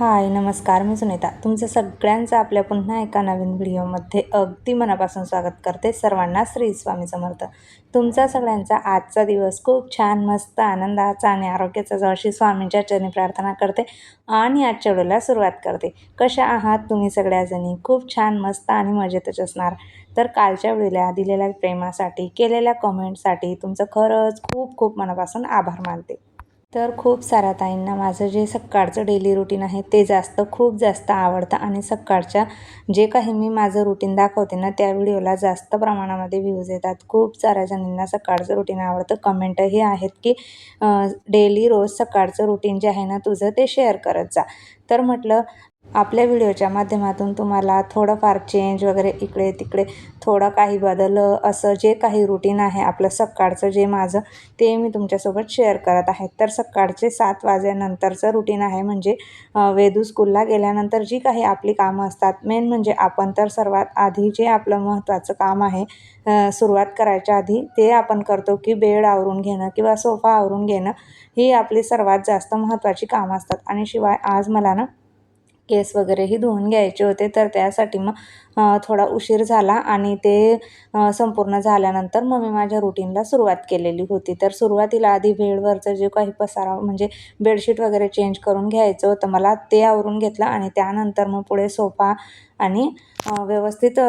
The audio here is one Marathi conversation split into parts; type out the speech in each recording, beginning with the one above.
हाय नमस्कार मी सुनीता. तुमचं सगळ्यांचं आपल्या पुन्हा एका नवीन व्हिडिओमध्ये अगदी मनापासून स्वागत करते सर्वांना श्री स्वामी समर्थ. तुमचा सगळ्यांचा आजचा दिवस खूप छान मस्त आनंदाचा आणि आरोग्याचा जवळशी स्वामींच्या चरणी प्रार्थना करते आणि आजच्या व्हिडिओला सुरुवात करते. कशा आहात तुम्ही सगळ्याजणी? खूप छान मस्त आणि मजेतच असणार. तर कालच्या वेळेला दिलेल्या प्रेमासाठी केलेल्या कमेंटसाठी तुमचं खरंच खूप खूप मनापासून आभार मानते. तर खूप साऱ्या ताईंना माझं जे सकाळचं डेली रुटीन आहे ते जास्त खूप जास्त आवडतं. आणि सकाळच्या जे काही मी माझं रुटीन दाखवते ना त्या व्हिडिओला जास्त प्रमाणामध्ये व्ह्यूज येतात. खूप साऱ्या जणींना सकाळचं रुटीन आवडतं. कमेंटही आहेत की डेली रोज सकाळचं रुटीन जे आहे ना तुझं ते शेअर करत जा. तर म्हटलं आपल्या व्हिडिओच्या माध्यमातून तुम्हाला थोडंफार चेंज वगैरे इकडे तिकडे थोडं काही बदल असं जे काही रुटीन आहे आपलं सकाळचं जे माझं ते मी तुमच्यासोबत शेअर करत आहे. तर सकाळचे सात वाजेनंतरचं रुटीन आहे म्हणजे वेदू स्कूलला गेल्यानंतर जी काही आपली कामं असतात मेन म्हणजे आपण तर सर्वात आधी जे आपलं महत्त्वाचं काम आहे सुरुवात करायच्या आधी ते आपण करतो की बेड आवरून घेणं किंवा सोफा आवरून घेणं ही आपली सर्वात जास्त महत्त्वाची कामं असतात. आणि शिवाय आज मला ना केस वगैरेही धुवून घ्यायचे होते तर त्यासाठी मग थोडा उशीर झाला आणि ते संपूर्ण झाल्यानंतर मग मी माझ्या रुटीनला सुरुवात केलेली होती. तर सुरुवातीला आधी बेडवरचं जे काही पसारा म्हणजे बेडशीट वगैरे चेंज करून घ्यायचं होतं मला ते आवरून घेतलं आणि त्यानंतर मग पुढे सोफा आणि व्यवस्थित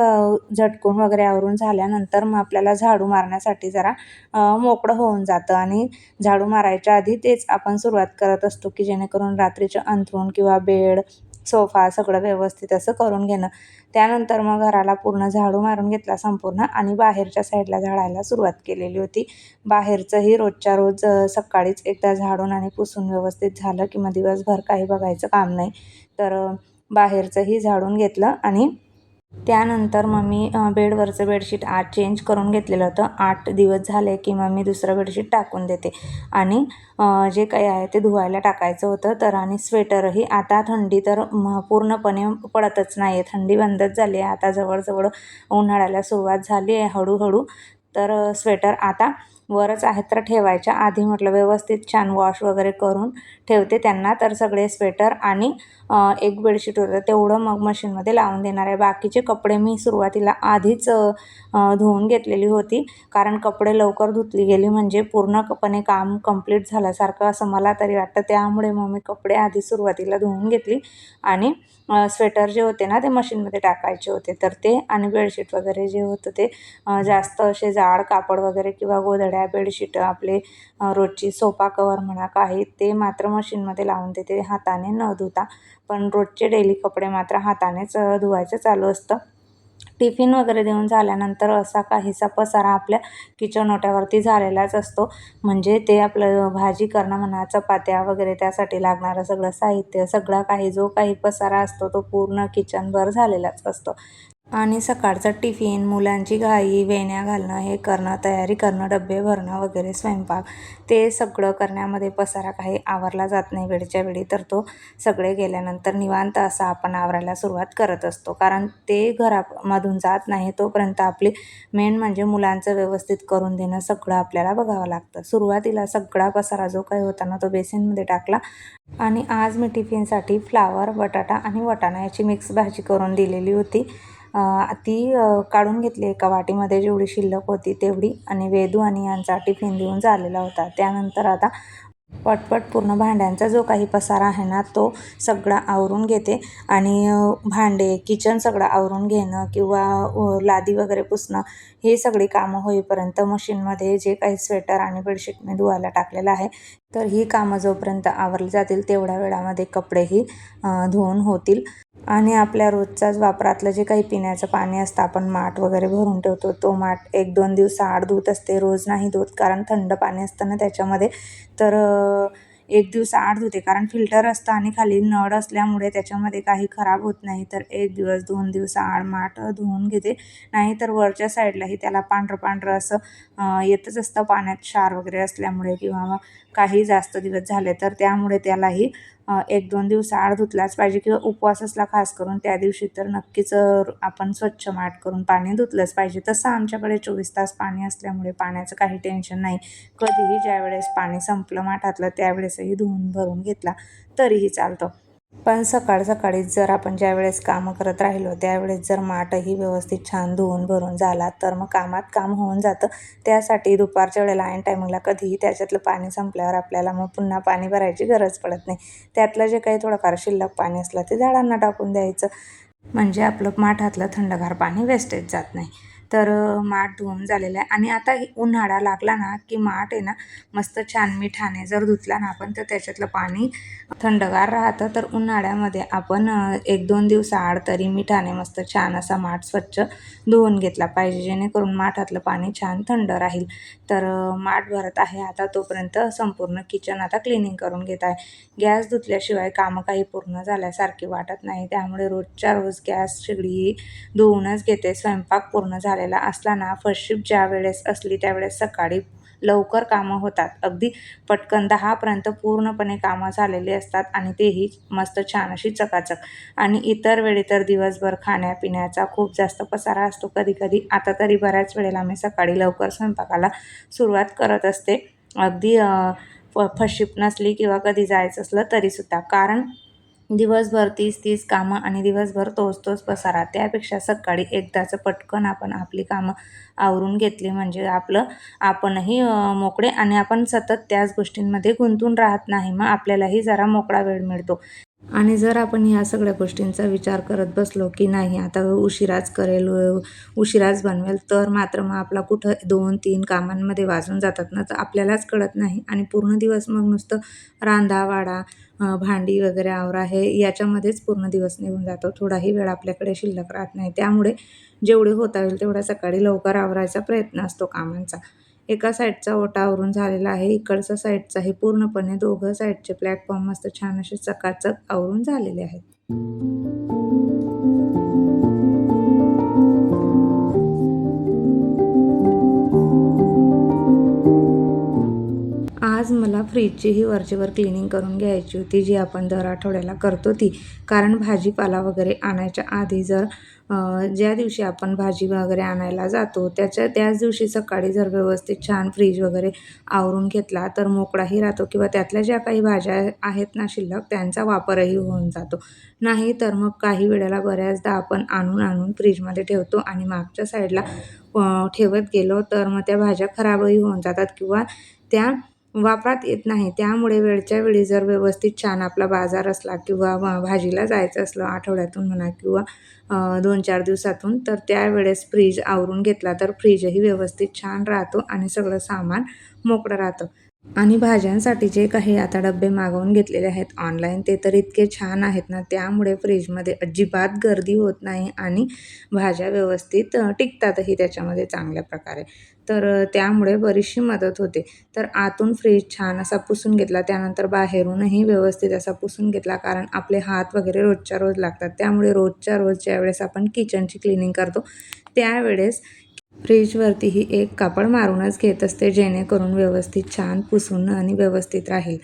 झटकून वगैरे आवरून झाल्यानंतर मग आपल्याला झाडू मारण्यासाठी जरा मोकळं होऊन जातं आणि झाडू मारायच्या आधी तेच आपण सुरुवात करत असतो की जेणेकरून रात्रीचं अंथरूण किंवा बेड सोफा सगळं व्यवस्थित असं करून घेणं. त्यानंतर मग घराला पूर्ण झाडू मारून घेतला संपूर्ण आणि बाहेरच्या साईडला झाडायला सुरुवात केलेली होती. बाहेरचंही रोजच्या रोज सकाळीच एकदा झाडून आणि पुसून व्यवस्थित झालं की मग दिवसभर काही बघायचं काम नाही. तर बाहेरचंही झाडून घेतलं आणि त्यानंतर मग मी बेडवरचं बेडशीट आज चेंज करून घेतलेलं होतं. आठ दिवस झाले की मग मी दुसरं बेडशीट टाकून देते. आणि जे काही आहे ते धुवायला टाकायचं होतं. तर आणि स्वेटरही आता थंडी तर पूर्णपणे पडतच नाही आहे थंडी बंदच झाली आहे. आता जवळजवळ उन्हाळ्याला सुरुवात झाली आहे हळूहळू. तर स्वेटर आता वरच आहेत. तर ठेवायच्या. आधी म्हटलं व्यवस्थित छान वॉश वगैरे करून ठेवते त्यांना. तर सगळे स्वेटर आणि एक बेडशीट होतं. तेवढं मग मशीनमध्ये लावून देणार आहे. बाकीचे कपडे मी सुरुवातीला आधीच धुवून घेतलेली होती. कारण कपडे लवकर धुतली गेली म्हणजे पूर्णपणे काम कंप्लीट झाल्यासारखं असं मला तरी वाटतं. त्यामुळे मग मी कपडे आधी सुरुवातीला धुवून घेतली. आणि स्वेटर जे होते ना ते मशीनमध्ये टाकायचे होते. तर ते आणि बेडशीट वगैरे जे होतं ते जास्त असे जाड कापड वगैरे किंवा गोधड्या बेडशीट आपले रोजची सोफा कवर म्हणा काही ते मात्र मशीनमध्ये लावून देते. हाताने न धुता. पण रोजचे डेली कपडे मात्र हातानेच धुवायचं चालू असतं. टिफिन वगैरे देऊन झाल्यानंतर असा काहीसा पसारा आपल्या किचन ओट्यावरती झालेलाच असतो. म्हणजे ते आपलं भाजी करणं म्हणा चपात्या वगैरे त्यासाठी लागणारं सगळं साहित्य सगळा काही जो काही पसारा असतो तो पूर्ण किचनभर झालेलाच असतो. आणि सकाळचा टिफिन मुलांची घाई वेण्या घालणं हे करणं तयारी करणं डबे भरणं वगैरे स्वयंपाक ते सगळं करण्यामध्ये पसारा काही आवरला जात नाही वेळच्या वेळी. तर तो सगळे गेल्यानंतर निवांत असा आपण आवरायला सुरुवात करत असतो. कारण ते घरामधून जात नाही तोपर्यंत आपली मेन म्हणजे मुलांचं व्यवस्थित करून देणं सगळं आपल्याला बघावं लागतं. सुरुवातीला सगळा पसारा जो काही होता ना तो बेसिनमध्ये टाकला आणि आज मी टिफिनसाठी फ्लावर बटाटा आणि वटाणा याची मिक्स भाजी करून दिलेली होती. ती काढून घेतली. एका वाटीमध्ये जेवढी शिल्लक होती तेवढी. आणि वेदू आणि यांचा टिफिन देऊन झालेला होता. त्यानंतर आता पटपट पूर्ण भांड्यांचा जो काही पसारा आहे ना तो सगळा आवरून घेते. आणि भांडे किचन सगळं आवरून घेणं किंवा लादी वगैरे पुसणं हे सगळी कामं होईपर्यंत मशीनमध्ये जे काही स्वेटर आणि बेडशीट मी धुवायला टाकलेलं आहे तर ही कामं जोपर्यंत आवरली जातील तेवढ्या वेळामध्ये कपडेही धुवून होतील. आणि आपल्या रोजच्याच वापरातलं जे काही पिण्याचं पाणी असतं आपण माठ वगैरे भरून ठेवतो तो माठ एक दोन दिवस आड धुत असते रोज नाही धुत कारण थंड पाणी असतं ना त्याच्यामध्ये. तर एक दिवस आड धुते कारण फिल्टर असतं आणि खाली नळ असल्यामुळे त्याच्यामध्ये काही खराब होत नाही. तर एक दिवस दोन दिवस आड माठ धुवून घेते. नाही तर वरच्या साईडलाही त्याला पांढरं पांढरं असं येतच असतं पाण्यात क्षार वगैरे असल्यामुळे किंवा मग काही जास्त दिवस झाले तर त्यामुळे त्यालाही एक दोन दिवस आड धुतलाच पाहिजे किंवा उपवास असला खास करून त्या दिवशी तर नक्कीच आपण स्वच्छ माठ करून पाणी धुतलंच पाहिजे. तसं आमच्याकडे चोवीस तास पाणी असल्यामुळे पाण्याचं काही टेन्शन नाही. कधीही ज्यावेळेस पाणी संपलं माठातलं त्यावेळेसही धुवून भरून घेतला तरीही चालतं. पण सकाळ सकाळीच जर आपण ज्यावेळेस कामं करत राहिलो त्यावेळेस जर माठही व्यवस्थित छान धुवून भरून झाला तर मग कामात काम होऊन जातं. त्यासाठी दुपारच्या वेळेला ऐन टायमिंगला कधीही त्याच्यातलं पाणी संपल्यावर आपल्याला मग पुन्हा पाणी भरायची गरज पडत नाही. त्यातलं जे काही थोडंफार शिल्लक पाणी असलं ते झाडांना टाकून द्यायचं. म्हणजे आपलं माठातलं थंडगार पाणी वेस्टेज जात नाही. तर माठ धुवून झालेलं आहे. आणि आता उन्हाळा लागला ना की माठ आहे ना मस्त छान मिठाने जर धुतला ना आपण तर त्याच्यातलं पाणी थंडगार राहतं. तर उन्हाळ्यामध्ये आपण एक दोन दिवसाआड तरी मिठाने मस्त छान असा माठ स्वच्छ धुवून घेतला पाहिजे जेणेकरून माठातलं पाणी छान थंड राहील. तर माठ भरत आहे आता तोपर्यंत संपूर्ण किचन आता क्लिनिंग करून घेत आहे. गॅस धुतल्याशिवाय कामं काही पूर्ण झाल्यासारखी वाटत नाही. त्यामुळे रोजच्या रोज गॅस शेगडी धुवूनच घेते. स्वयंपाक पूर्ण झाला झालेला असला ना फर्स्ट शिफ्ट ज्या वेळेस असली त्यावेळेस सकाळी लवकर कामं होतात. अगदी पटकन दहापर्यंत पूर्णपणे कामं झालेली असतात आणि तेही मस्त छान अशी चकाचक. आणि इतर वेळी तर दिवसभर खाण्यापिण्याचा खूप जास्त पसारा असतो. कधी कधी आता तरी बऱ्याच वेळेला मी सकाळी लवकर स्वयंपाकाला सुरुवात करत असते. अगदी फ फशिप नसली किंवा कधी जायचं असलं तरीसुद्धा. कारण दिवसभर तीस तीस कामं आणि दिवसभर तोच तोच पसारा. त्यापेक्षा सकाळी एकदाचं पटकन आपण आपली कामं आवरून घेतली म्हणजे आपलं आपणही मोकळे आणि आपण सतत त्याच गोष्टींमध्ये गुंतून राहत नाही. मग आपल्यालाही जरा मोकळा वेळ मिळतो. आणि जर आपण ह्या सगळ्या गोष्टींचा विचार करत बसलो की नाही आता उशिराच करेल उशिराच बनवेल तर मात्र मग आपला कुठं दोन तीन कामांमध्ये वाजून जातात ना तर आपल्यालाच कळत नाही. आणि पूर्ण दिवस मग नुसतं रांधा वाडा भांडी वगैरे आवरा हे याच्यामध्येच पूर्ण दिवस निघून जातो. थोडाही वेळ आपल्याकडे शिल्लक राहत नाही. त्यामुळे जेवढे होता येईल तेवढा सकाळी लवकर आवरायचा प्रयत्न असतो कामांचा. एका साईडचा ओटा आवरून झालेला आहे. इकडचा साईडचाही पूर्णपणे दोघं साईडचे प्लॅटफॉर्म मस्त छान असे चकाचक आवरून झालेले आहेत. आज मला फ्रीजचीही वरचेवर क्लिनिंग करून घ्यायची होती जी आपण दर आठवड्याला करतो ती. कारण भाजीपाला वगैरे आणायच्या आधी जर ज्या दिवशी आपण भाजी वगैरे आणायला जातो त्याच्या त्याच दिवशी सकाळी जर व्यवस्थित छान फ्रीज वगैरे आवरून घेतला तर मोकळाही राहतो किंवा त्यातल्या ज्या काही भाज्या आहेत ना शिल्लक त्यांचा वापरही होऊन जातो. नाही तर मग काही वेळेला बऱ्याचदा आपण आणून आणून फ्रीजमध्ये ठेवतो आणि मागच्या साईडला ठेवत गेलो तर मग त्या भाज्या खराबही होऊन जातात किंवा त्या वापरात येत नाही. त्यामुळे वेळच्या वेळी जर व्यवस्थित छान आपला बाजार असला किंवा भाजीला जायचं असलं आठवड्यातून म्हणा किंवा दोन चार दिवसातून तर त्यावेळेस फ्रीज आवरून घेतला तर फ्रीजही व्यवस्थित छान राहतो आणि सगळं सामान मोकळं राहतं. आणि भाज्यांसाठी जे काही आता डबे मागवून घेतलेले आहेत ऑनलाईन ते तर इतके छान आहेत ना त्यामुळे फ्रीजमध्ये अजिबात गर्दी होत नाही आणि भाज्या व्यवस्थित टिकतातही त्याच्यामध्ये चांगल्या प्रकारे. तर त्यामुळे बरीचशी मदत होते. तर आतून फ्रीज छान असा पुसून घेतला त्यानंतर बाहेरूनही व्यवस्थित असा पुसून घेतला कारण आपले हात वगैरे रोजच्या रोज लागतात. त्यामुळे रोजच्या रोज ज्यावेळेस आपण किचनची क्लिनिंग करतो. त्यावेळेस फ्रीजवरतीही एक कापड मारूनच घेत असते जेणेकरून व्यवस्थित छान पुसून आणि व्यवस्थित राहील.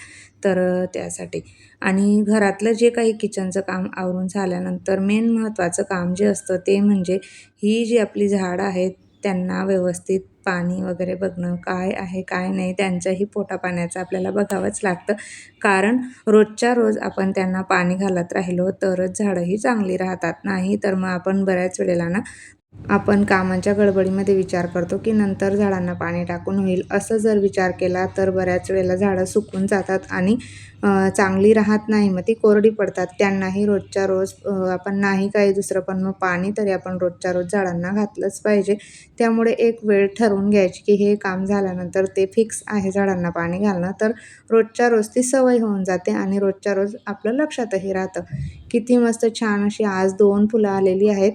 तर त्यासाठी. आणि घरातलं जे काही किचनचं काम आवरून झाल्यानंतर मेन महत्त्वाचं काम जे असतं ते म्हणजे ही जी आपली झाडं आहेत त्यांना व्यवस्थित पाणी वगैरे बघणं काय आहे काय नाही त्यांच्याही पोटापाण्याचं आपल्याला बघावंच लागतं. कारण रोजच्या रोज आपण त्यांना पाणी घालत राहिलो तरच झाडंही चांगली राहतात. नाही तर मग आपण बऱ्याच वेळेला ना आपण कामांच्या गडबडीमध्ये विचार करतो की नंतर झाडांना पाणी टाकून होईल. असं जर विचार केला तर बऱ्याच वेळेला झाडं सुकून जातात आणि चांगली राहत नाही. मग ती कोरडी पडतात. त्यांनाही रोजच्या रोज आपण नाही काही दुसरं पण मग पाणी तरी आपण रोजच्या रोज झाडांना घातलंच पाहिजे. त्यामुळे एक वेळ ठरवून घ्यायची की हे काम झाल्यानंतर ते फिक्स आहे झाडांना पाणी घालणं. तर रोजच्या रोज ती सवय होऊन जाते आणि रोजच्या रोज आपलं लक्षातही राहतं. किती मस्त छान अशी आज दोन फुलं आलेली आहेत.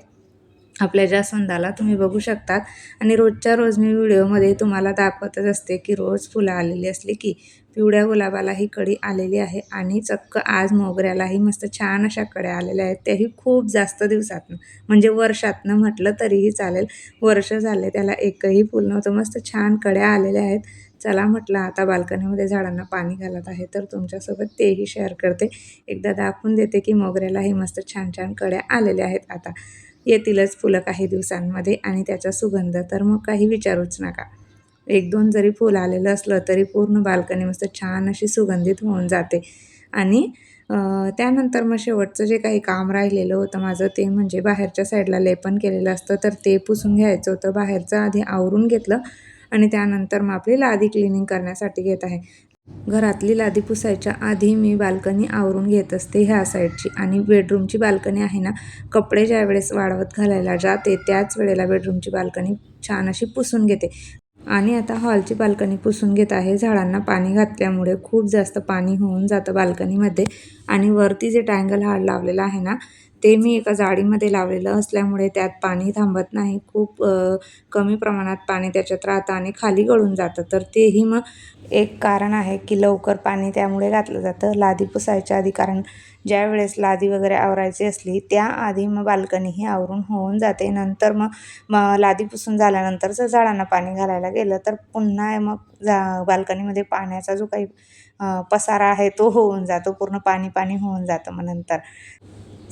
आपल्या जास्वंदाला तुम्ही बघू शकतात. आणि रोजच्या रोज मी व्हिडिओमध्ये तुम्हाला दाखवतच असते की रोज फुलं आलेली असली की पिवळ्या गुलाबालाही कडी आलेली आहे आणि चक्क आज मोगऱ्यालाही मस्त छान अशा कड्या आलेल्या आहेत. त्याही खूप जास्त दिवसातनं म्हणजे वर्षातनं म्हटलं तरीही चालेल. वर्ष झाले त्याला एकही फुल नव्हतं मस्त छान कड्या आलेल्या आहेत. चला म्हटलं आता बाल्कनीमध्ये झाडांना पाणी घालत आहे तर तुमच्यासोबत तेही शेअर करते. एकदा दाखवून देते की मोगऱ्यालाही मस्त छान छान कड्या आलेल्या आहेत आता. येतीलच फुलं काही दिवसांमध्ये आणि त्याचा सुगंध तर मग काही विचारूच नका. एक दोन जरी फुलं आलेलं असलं तरी पूर्ण बाल्कनी मस्त छान अशी सुगंधित होऊन जाते. आणि त्यानंतर मग शेवटचं जे काही काम राहिलेलं होतं माझं ते म्हणजे बाहेरच्या साईडला लेपन केलेलं असतं तर ते पुसून घ्यायचं होतं. बाहेरचं आधी आवरून घेतलं आणि त्यानंतर मग आपली लादी क्लिनिंग करण्यासाठी घेत आहे. घरातली लादी पुसायच्या आधी मी बाल्कनी आवरून घेत असते ह्या साईडची. आणि बेडरूमची बाल्कनी आहे ना कपडे ज्या वेळेस वाळवत घालायला जाते त्याच वेळेला बेडरूमची बाल्कनी छान अशी पुसून घेते. आणि आता हॉलची बाल्कनी पुसून घेत आहे. झाडांना पाणी घातल्यामुळे खूप जास्त पाणी होऊन जातं बाल्कनीमध्ये. आणि वरती जे टँगल हाड लावलेलं आहे ना ते मी एका जाळीमध्ये लावलेलं असल्यामुळे त्यात पाणी थांबत नाही. खूप कमी प्रमाणात पाणी त्याच्यात राहतं आणि खाली गळून जातं. तर तेही मग एक कारण आहे की लवकर पाणी त्यामुळे घातलं जातं. लादी पुसायच्या आधी कारण ज्या वेळेस लादी वगैरे आवरायची असली त्याआधी मग बाल्कनी ही आवरून होऊन जाते. नंतर मग मग लादी पुसून झाल्यानंतर जर झाडांना पाणी घालायला गेलं तर पुन्हा मग जा बाल्कनीमध्ये पाण्याचा जो काही पसारा आहे तो होऊन जातो. पूर्ण पाणी पाणी होऊन जातं मग नंतर.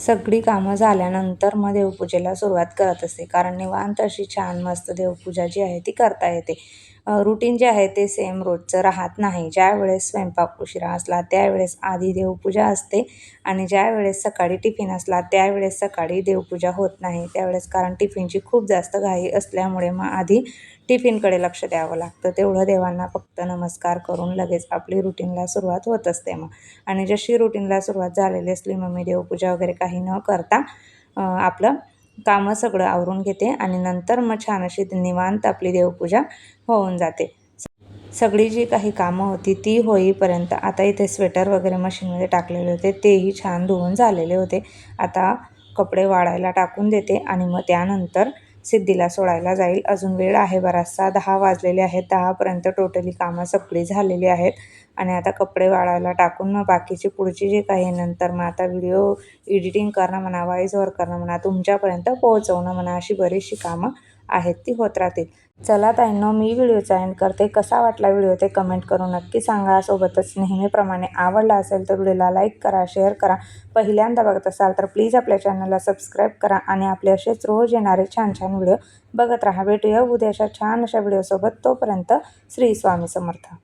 सगळी कामं झाल्यानंतर मग देवपूजेला सुरुवात करत असते. कारण निवांत अशी छान मस्त देवपूजा जी आहे ती करता येते. रुटीन जे आहे ते सेम रोजचं राहत नाही. ज्यावेळेस स्वयंपाक उशिरा असला त्यावेळेस आधी देवपूजा असते आणि ज्यावेळेस सकाळी टिफिन असला त्यावेळेस सकाळी देवपूजा होत नाही. त्यावेळेस कारण टिफिनची खूप जास्त घाई असल्यामुळे मग आधी टिफिनकडे लक्ष द्यावं लागतं. तेवढं देवांना फक्त नमस्कार करून लगेच आपली रुटीनला सुरुवात होत असते मग. आणि जशी रुटीनला सुरुवात झालेली असली मग मी देवपूजा वगैरे काही न करता आपलं कामं सगळं आवरून घेते आणि नंतर मग छान अशी निवांत आपली देवपूजा होऊन जाते. सगळी जी काही कामं होती ती होईपर्यंत आता इथे स्वेटर वगैरे मशीनमध्ये टाकलेले होते तेही छान धुवून झालेले होते. आता कपडे वाळायला टाकून देते आणि मग त्यानंतर सिद्धीला सोडायला जाईल. अजून वेळ आहे बराचसा. दहा वाजलेले आहेत. दहापर्यंत टोटली कामं सगळी झालेली आहेत. आणि आता कपडे वाळायला टाकून मग बाकीची पुढची जी काही नंतर मग आता व्हिडिओ एडिटिंग करणं म्हणा व्हॉईस ओव्हर करणं म्हणा तुमच्यापर्यंत पोहोचवणं म्हणा अशी बरीचशी कामं आहेत ती होत राहतील. चला ताईंनो मी व्हिडिओचा एंड करते. कसा वाटला व्हिडिओ ते कमेंट करून नक्की सांगा. सोबतच नेहमीप्रमाणे आवडला असेल तर व्हिडिओला लाईक करा शेअर करा. पहिल्यांदा बघत असाल तर प्लीज आपल्या चॅनलला सबस्क्राईब करा आणि आपले असेच रोज येणारे छान छान व्हिडिओ बघत राहा. भेटूया उद्या अशा छान अशा व्हिडिओसोबत. तोपर्यंत श्री स्वामी समर्थ.